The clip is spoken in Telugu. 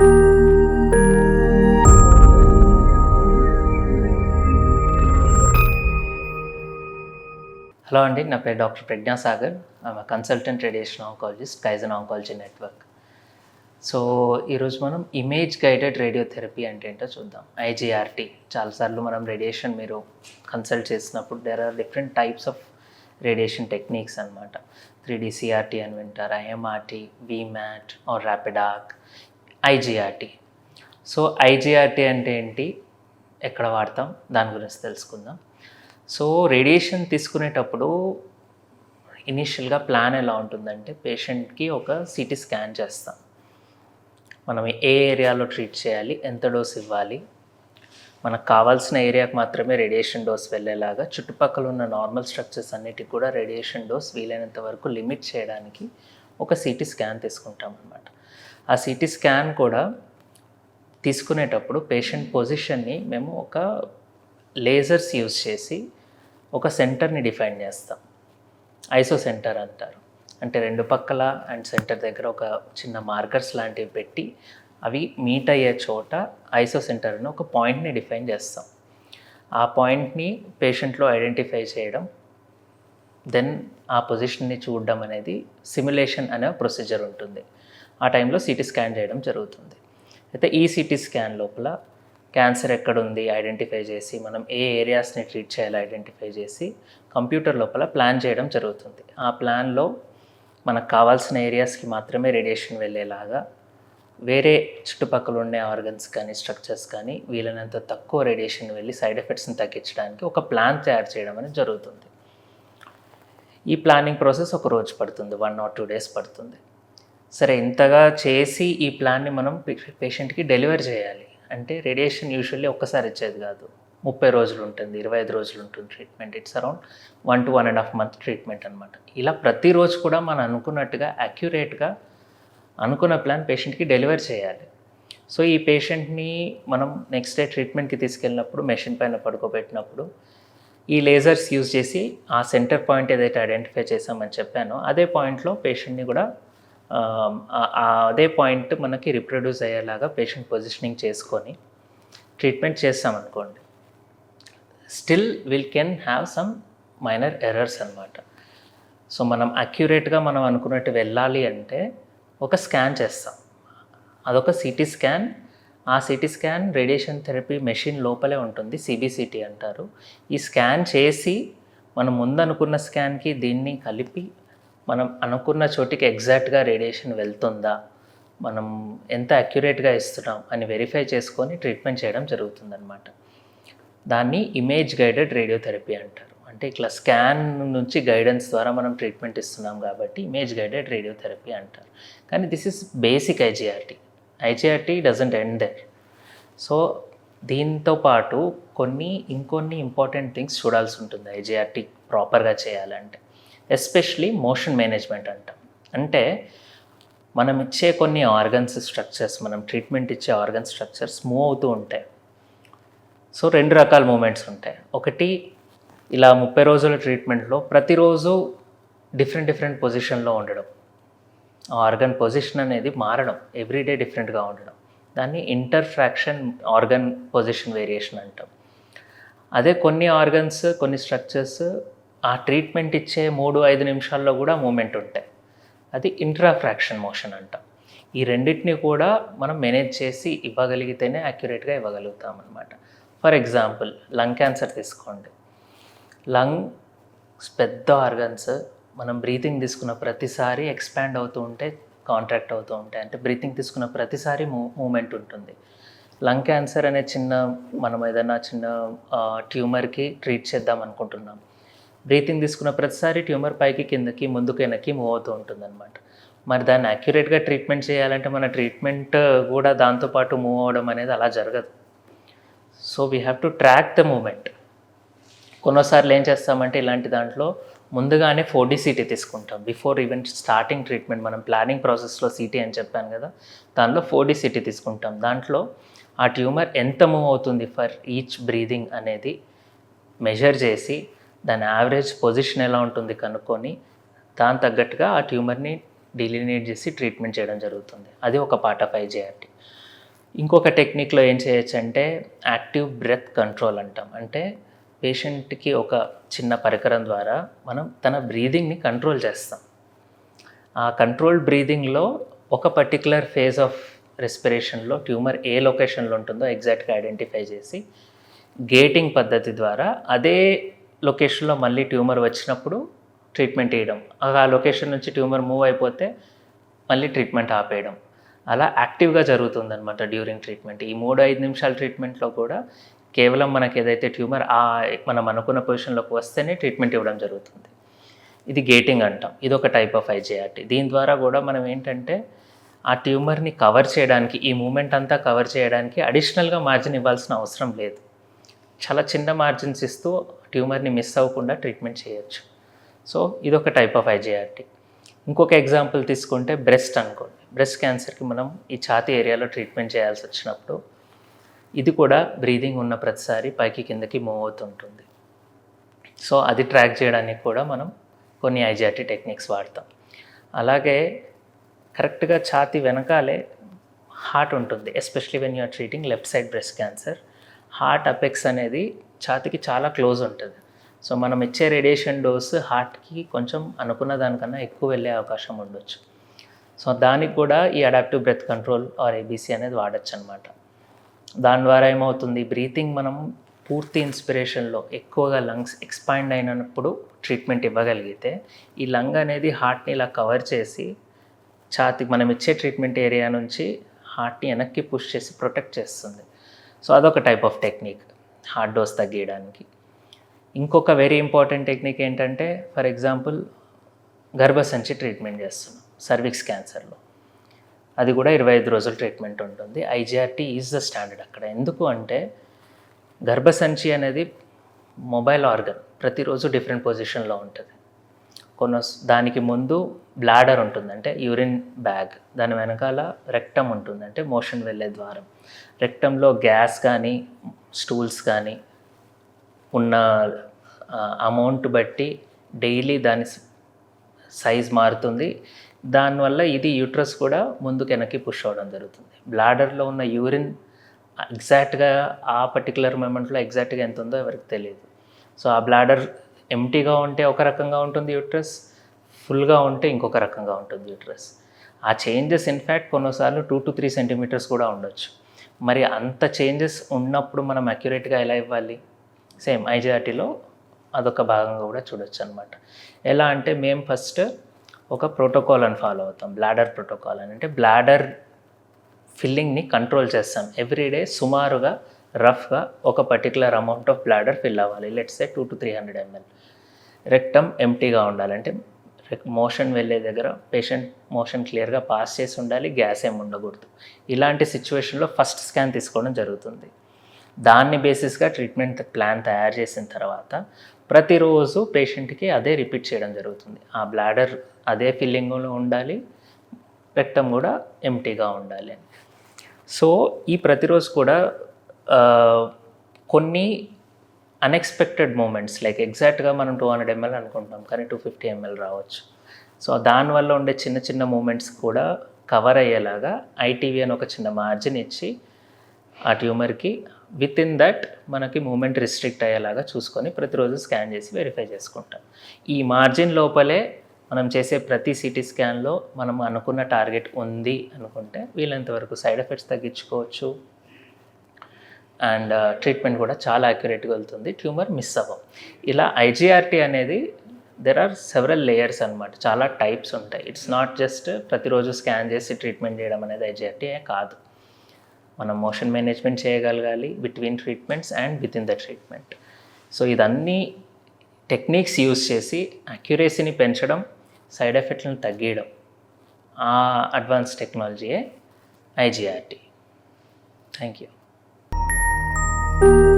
హలో అండి నా పేరు డాక్టర్ ప్రజ్ఞాసాగర్. ఆమె consultant radiation oncologist Kaizen oncology network so ఈరోజు మనం ఇమేజ్ గైడెడ్ రేడియోథెరపీ అంటే ఏంటో చూద్దాం. ఐజీఆర్టీ చాలాసార్లు మనం రేడియేషన్ మీరు కన్సల్ట్ చేసినప్పుడు there are different types of radiation techniques అనమాట త్రీ డి సిఆర్టీ అని వింటారు IMRT VMAT or RapidArc IGRT so IGRT అంటే ఏంటి? ఎక్కడ వాడతాం? దాని గురించి తెలుసుకుందాం. సో రేడియేషన్ తీసుకునేటప్పుడు ఇనీషియల్గా ప్లాన్ ఎలా ఉంటుందంటే పేషెంట్కి ఒక సిటీ స్కాన్ చేస్తాం. మనం ఏ ఏరియాలో ట్రీట్ చేయాలి? ఎంత డోస్ ఇవ్వాలి? మనకు కావాల్సిన ఏరియాకి మాత్రమే రేడియేషన్ డోస్ వెళ్ళేలాగా చుట్టుపక్కల ఉన్న నార్మల్ స్ట్రక్చర్స్ అన్నిటికి కూడా రేడియేషన్ డోస్ వీలైనంత వరకు లిమిట్ చేయడానికి ఒక సిటీ స్కాన్ తీసుకుంటాం అనమాట ఆ సిటీ స్కాన్ కూడా తీసుకునేటప్పుడు పేషెంట్ పొజిషన్ని మేము ఒక లేజర్స్ యూజ్ చేసి ఒక సెంటర్ని డిఫైన్ చేస్తాం. ఐసో సెంటర్ అంటారు. అంటే రెండు పక్కల అండ్ సెంటర్ దగ్గర ఒక చిన్న మార్కర్స్ లాంటివి పెట్టి అవి మీట్ అయ్యే చోట ఐసో సెంటర్ అని ఒక పాయింట్ని డిఫైన్ చేస్తాం. ఆ పాయింట్ని పేషెంట్లో ఐడెంటిఫై చేయడం దెన్ ఆ పొజిషన్ని చూడడం అనేది సిమ్యులేషన్ అనే ప్రొసీజర్ ఉంటుంది. ఆ టైంలో సిటీ స్కాన్ చేయడం జరుగుతుంది. అయితే ఈ సిటీ స్కాన్ లోపల క్యాన్సర్ ఎక్కడుంది ఐడెంటిఫై చేసి మనం ఏ ఏరియాస్ని ట్రీట్ చేయాలో ఐడెంటిఫై చేసి కంప్యూటర్ లోపల ప్లాన్ చేయడం జరుగుతుంది. ఆ ప్లాన్లో మనకు కావాల్సిన ఏరియాస్కి మాత్రమే రేడియేషన్ వెళ్ళేలాగా వేరే చుట్టుపక్కల ఉండే ఆర్గన్స్ కానీ స్ట్రక్చర్స్ కానీ వీలైనంత తక్కువ రేడియేషన్ వెళ్ళి సైడ్ ఎఫెక్ట్స్ని తగ్గించడానికి ఒక ప్లాన్ తయారు చేయడం అనేది జరుగుతుంది. ఈ ప్లానింగ్ ప్రాసెస్ ఒక రోజు పడుతుంది వన్ ఆర్ టూ డేస్ పడుతుంది. సరే ఇంతగా చేసి ఈ ప్లాన్ని మనం పేషెంట్కి డెలివర్ చేయాలి. అంటే రేడియేషన్ యూజువల్లీ ఒక్కసారి ఇచ్చేది కాదు. ముప్పై రోజులు ఉంటుంది ఇరవై ఐదు రోజులు ఉంటుంది treatment. It's around one to one and half month treatment అనమాట ఇలా ప్రతిరోజు కూడా మనం అనుకున్నట్టుగా అక్యురేట్గా అనుకున్న ప్లాన్ పేషెంట్కి డెలివర్ చేయాలి. సో ఈ పేషెంట్ని మనం నెక్స్ట్ డే ట్రీట్మెంట్కి తీసుకెళ్ళినప్పుడు మెషిన్ పైన పడుకోబెట్టినప్పుడు ఈ లేజర్స్ యూజ్ చేసి ఆ సెంటర్ పాయింట్ ఏదైతే ఐడెంటిఫై చేసామని చెప్పానో అదే పాయింట్లో పేషెంట్ని కూడా అదే పాయింట్ మనకి రిప్రొడ్యూస్ అయ్యేలాగా పేషెంట్ పొజిషనింగ్ చేసుకొని treatment చేస్తామనుకోండి still will can have some minor errors అనమాట సో మనం అక్యురేట్గా మనం అనుకున్నట్టు వెళ్ళాలి అంటే ఒక స్కాన్ చేస్తాం. అదొక సిటీ స్కాన్. ఆ CT scan radiation therapy machine లోపలే ఉంటుంది సిబిసిటీ అంటారు. ఈ స్కాన్ చేసి మనం ముందనుకున్న స్కాన్కి దీన్ని కలిపి మనం అనుకున్న చోటికి ఎగ్జాక్ట్గా రేడియేషన్ వెళ్తుందా? మనం ఎంత అక్యురేట్గా ఇస్తున్నాం అని వెరిఫై చేసుకొని ట్రీట్మెంట్ చేయడం జరుగుతుందన్నమాట. దాన్ని ఇమేజ్ గైడెడ్ రేడియోథెరపీ అంటారు. అంటే ఇట్లా స్కాన్ నుంచి గైడెన్స్ ద్వారా మనం ట్రీట్మెంట్ ఇస్తున్నాం కాబట్టి ఇమేజ్ గైడెడ్ రేడియోథెరపీ అంటారు. కానీ this is basic IGRT IGRT doesn't end there so దీంతో పాటు కొన్ని ఇంకొన్ని ఇంపార్టెంట్ థింగ్స్ చూడాల్సి ఉంటుంది ఐజీఆర్టీ ప్రాపర్గా చేయాలంటే. ఎస్పెషలీ మోషన్ మేనేజ్మెంట్ అంటాం. అంటే మనం ఇచ్చే కొన్ని ఆర్గన్స్ స్ట్రక్చర్స్ మనం ట్రీట్మెంట్ ఇచ్చే ఆర్గన్ స్ట్రక్చర్స్ మూవ్ అవుతూ ఉంటాయి. సో రెండు రకాల మూమెంట్స్ ఉంటాయి. ఒకటి ఇలా ముప్పై రోజుల ట్రీట్మెంట్లో ప్రతిరోజు డిఫరెంట్ డిఫరెంట్ పొజిషన్లో ఉండడం. ఆర్గన్ పొజిషన్ అనేది మారడం ఎవ్రీడే డిఫరెంట్గా ఉండడం. దాన్ని ఇంటర్ఫ్రాక్షన్ ఆర్గన్ పొజిషన్ వేరియేషన్ అంటాం. అదే కొన్ని ఆర్గన్స్ కొన్ని స్ట్రక్చర్స్ ఆ ట్రీట్మెంట్ ఇచ్చే మూడు ఐదు నిమిషాల్లో కూడా మూమెంట్ ఉంటాయి అది ఇంట్రాఫ్రాక్షన్ మోషన్ అంటాం. ఈ రెండింటిని కూడా మనం మేనేజ్ చేసి ఇవ్వగలిగితేనే యాక్యురేట్గా ఇవ్వగలుగుతాం అనమాట ఫర్ ఎగ్జాంపుల్ లంగ్ క్యాన్సర్ తీసుకోండి. లంగ్ పెద్ద ఆర్గన్స్ మనం బ్రీతింగ్ తీసుకున్న ప్రతిసారి ఎక్స్పాండ్ అవుతూ ఉంటే కాంట్రాక్ట్ అవుతూ ఉంటాయి అంటే బ్రీతింగ్ తీసుకున్న ప్రతిసారి మూ మూమెంట్ ఉంటుంది. లంగ్ క్యాన్సర్ అనే చిన్న మనం ఏదైనా చిన్న ట్యూమర్కి ట్రీట్ చేద్దాం అనుకుంటున్నాం. బ్రీతింగ్ తీసుకున్న ప్రతిసారి ట్యూమర్ పైకి కిందకి ముందుకు వెనక్కి మూవ్ అవుతూ ఉంటుంది అనమాట మరి దాన్ని అక్యురేట్గా ట్రీట్మెంట్ చేయాలంటే మన ట్రీట్మెంట్ కూడా దాంతోపాటు మూవ్ అవ్వడం అనేది అలా జరగదు. So we have to track the movement కొన్నిసార్లు ఏం చేస్తామంటే ఇలాంటి దాంట్లో ముందుగానే ఫోర్ సిటీ తీసుకుంటాం. బిఫోర్ ఈవెన్ స్టార్టింగ్ ట్రీట్మెంట్ మనం ప్లానింగ్ ప్రాసెస్లో సిటీ అని చెప్పాను కదా దానిలో ఫోర్ సిటీ తీసుకుంటాం. దాంట్లో ఆ ట్యూమర్ ఎంత మూవ్ అవుతుంది ఫర్ ఈచ్ బ్రీదింగ్ అనేది మెజర్ చేసి దాని యావరేజ్ పొజిషన్ ఎలా ఉంటుంది కనుక్కొని దాని తగ్గట్టుగా ఆ ట్యూమర్ని డిలినేట్ చేసి ట్రీట్మెంట్ చేయడం జరుగుతుంది. అది ఒక పార్ట్ ఆఫ్ ఐజీఆర్టీ ఇంకొక టెక్నిక్లో ఏం చేయొచ్చు అంటే యాక్టివ్ బ్రెత్ కంట్రోల్ అంటాం. అంటే పేషెంట్కి ఒక చిన్న పరికరం ద్వారా మనం తన బ్రీదింగ్ని కంట్రోల్ చేస్తాం. ఆ కంట్రోల్డ్ బ్రీదింగ్లో ఒక పర్టికులర్ ఫేజ్ ఆఫ్ రెస్పిరేషన్లో ట్యూమర్ ఏ లొకేషన్లో ఉంటుందో ఎగ్జాక్ట్గా ఐడెంటిఫై చేసి గేటింగ్ పద్ధతి ద్వారా అదే లొకేషన్లో మళ్ళీ ట్యూమర్ వచ్చినప్పుడు ట్రీట్మెంట్ వేయడం ఆ లొకేషన్ నుంచి ట్యూమర్ మూవ్ అయిపోతే మళ్ళీ ట్రీట్మెంట్ ఆపేయడం. అలా యాక్టివ్గా జరుగుతుందనమాట డ్యూరింగ్ ట్రీట్మెంట్. ఈ మూడు ఐదు నిమిషాల ట్రీట్మెంట్లో కూడా కేవలం మనకి ఏదైతే ట్యూమర్ ఆ మనం అనుకున్న పొజిషన్లోకి వస్తేనే ట్రీట్మెంట్ ఇవ్వడం జరుగుతుంది. ఇది గేటింగ్ అంటాం. ఇది ఒక టైప్ ఆఫ్ ఐజేఆర్టీ దీని ద్వారా కూడా మనం ఏంటంటే ఆ ట్యూమర్ని కవర్ చేయడానికి ఈ మూమెంట్ అంతా కవర్ చేయడానికి అడిషనల్గా మార్జిన్ ఇవ్వాల్సిన అవసరం లేదు. చాలా చిన్న మార్జిన్స్ ఇస్తూ ట్యూమర్ని మిస్ అవ్వకుండా ట్రీట్మెంట్ చేయొచ్చు. సో ఇది ఒక టైప్ ఆఫ్ ఐజీఆర్టీ. ఇంకొక ఎగ్జాంపుల్ తీసుకుంటే బ్రెస్ట్ అనుకోండి. బ్రెస్ట్ క్యాన్సర్కి మనం ఈ ఛాతీ ఏరియాలో ట్రీట్మెంట్ చేయాల్సి వచ్చినప్పుడు ఇది కూడా బ్రీదింగ్ ఉన్న ప్రతిసారి పైకి కిందకి మూవ్ అవుతుంటుంది. సో అది ట్రాక్ చేయడానికి కూడా మనం కొన్ని ఐజిఆర్టీ టెక్నిక్స్ వాడతాం. అలాగే కరెక్ట్గా ఛాతి వెనకాలే హార్ట్ ఉంటుంది. Especially when you're treating left side breast cancer. Heart apex అనేది ఛాతికి చాలా క్లోజ్ ఉంటుంది. సో మనం ఇచ్చే రేడియేషన్ డోస్ హార్ట్కి కొంచెం అనుకున్న దానికన్నా ఎక్కువ వెళ్ళే అవకాశం ఉండొచ్చు. సో దానికి కూడా ఈ adaptive breath control or ABC అనేది వాడచ్చు అనమాట దాని ద్వారా ఏమవుతుంది? బ్రీతింగ్ మనం పూర్తి ఇన్స్పిరేషన్లో ఎక్కువగా లంగ్స్ ఎక్స్పాండ్ అయినప్పుడు ట్రీట్మెంట్ ఇవ్వగలిగితే ఈ లంగ్ అనేది హార్ట్ని ఇలా కవర్ చేసి ఛాతి మనం ఇచ్చే ట్రీట్మెంట్ ఏరియా నుంచి హార్ట్ని వెనక్కి పుష్ చేసి ప్రొటెక్ట్ చేస్తుంది. సో అదొక type of technique. Heart dose తగ్గించడానికి ఇంకొక వెరీ ఇంపార్టెంట్ టెక్నిక్ ఏంటంటే ఫర్ ఎగ్జాంపుల్ గర్భసంచి ట్రీట్మెంట్ చేస్తున్నాం సర్విక్స్ క్యాన్సర్లో అది కూడా ఇరవై ఐదు రోజులు ట్రీట్మెంట్ ఉంటుంది. ఐజీఆర్టీ ఈజ్ ద స్టాండర్డ్ అక్కడ. ఎందుకు అంటే గర్భసంచి అనేది మొబైల్ ఆర్గన్ ప్రతిరోజు డిఫరెంట్ పొజిషన్లో ఉంటుంది. కొన్ని దానికి ముందు బ్లాడర్ ఉంటుంది. అంటే యూరిన్ బ్యాగ్ దాని వెనకాల రెక్టమ్ ఉంటుంది. అంటే మోషన్ వెళ్ళే ద్వారం. రెక్టంలో గ్యాస్ కానీ స్టూల్స్ కానీ ఉన్న అమౌంట్ బట్టి డైలీ దాని సైజ్ మారుతుంది. దానివల్ల ఇది యూట్రస్ కూడా ముందుకు వెనక్కి పుష్ అవ్వడం జరుగుతుంది. బ్లాడర్లో ఉన్న యూరిన్ ఎగ్జాక్ట్గా ఆ పర్టికులర్ మూమెంట్లో ఎగ్జాక్ట్గా ఎంత ఉందో ఎవరికి తెలియదు. సో ఆ బ్లాడర్ ఎంటీగా ఉంటే ఒక రకంగా ఉంటుంది యూట్రస్ ఫుల్గా ఉంటే ఇంకొక రకంగా ఉంటుంది యూట్రస్. ఆ చేంజెస్ ఇన్ఫ్యాక్ట్ కొన్నిసార్లు టూ టు త్రీ సెంటీమీటర్స్ కూడా ఉండొచ్చు. మరి అంత చేంజెస్ ఉన్నప్పుడు మనం అక్యురేట్గా ఎలా ఇవ్వాలి? సేమ్ ఐజీఆర్టీలో అదొక భాగంగా కూడా చూడొచ్చు అనమాట ఎలా అంటే మేము ఫస్ట్ ఒక ప్రోటోకాల్ అని ఫాలో అవుతాం బ్లాడర్ ప్రోటోకాల్ అని. అంటే బ్లాడర్ ఫిల్లింగ్ని కంట్రోల్ చేస్తాం. ఎవ్రీడే సుమారుగా రఫ్గా ఒక particular amount of bladder fill అవ్వాలి. Let's say two to three hundred ML rectum ఎంటీగా ఉండాలంటే మోషన్ వెళ్ళే దగ్గర పేషెంట్ మోషన్ క్లియర్గా పాస్ చేసి ఉండాలి గ్యాస్ ఏమి ఉండకూడదు. ఇలాంటి సిచ్యువేషన్లో ఫస్ట్ స్కాన్ తీసుకోవడం జరుగుతుంది. దాన్ని బేసిస్గా ట్రీట్మెంట్ ప్లాన్ తయారు చేసిన తర్వాత ప్రతిరోజు పేషెంట్కి అదే రిపీట్ చేయడం జరుగుతుంది. ఆ బ్లాడర్ అదే ఫిల్లింగ్లో ఉండాలి రెక్టమ్ కూడా ఎంటీగా ఉండాలి అని. సో ఈ ప్రతిరోజు కూడా కొన్ని అన్ఎక్స్పెక్టెడ్ మూమెంట్స్ లైక్ ఎగ్జాక్ట్గా మనం టూ హండ్రెడ్ ఎంఎల్ అనుకుంటాం కానీ టూ ఫిఫ్టీ ఎంఎల్ రావచ్చు. సో దానివల్ల ఉండే చిన్న చిన్న మూమెంట్స్ కూడా కవర్ అయ్యేలాగా ఐటీవీ అని ఒక చిన్న మార్జిన్ ఇచ్చి ఆ ట్యూమర్కి విత్ ఇన్ దట్ మనకి మూమెంట్ రిస్ట్రిక్ట్ అయ్యేలాగా చూసుకొని ప్రతిరోజు స్కాన్ చేసి వెరిఫై చేసుకుంటాం. ఈ మార్జిన్ లోపలే మనం చేసే ప్రతి సిటీ స్కాన్లో మనం అనుకున్న టార్గెట్ ఉంది అనుకుంటే వీలంతవరకు సైడ్ ఎఫెక్ట్స్ తగ్గించుకోవచ్చు. అండ్ ట్రీట్మెంట్ కూడా చాలా అక్యురేట్గా వెళ్తుంది. ట్యూమర్ మిస్ అవ్వం. ఇలా ఐజీఆర్టీ అనేది దెర్ ఆర్ సెవరల్ లేయర్స్ అనమాట చాలా టైప్స్ ఉంటాయి. ఇట్స్ నాట్ జస్ట్ ప్రతిరోజు స్కాన్ చేసి ట్రీట్మెంట్ చేయడం అనేది ఐజీఆర్టీ కాదు. మనం మోషన్ మేనేజ్మెంట్ చేయగలగాలి between treatments and within the treatment so ఇదన్నీ టెక్నిక్స్ యూస్ చేసి అక్యురేసీని పెంచడం సైడ్ ఎఫెక్ట్లను తగ్గించడం ఆ advance టెక్నాలజీయే IGRT. Thank you Thank you.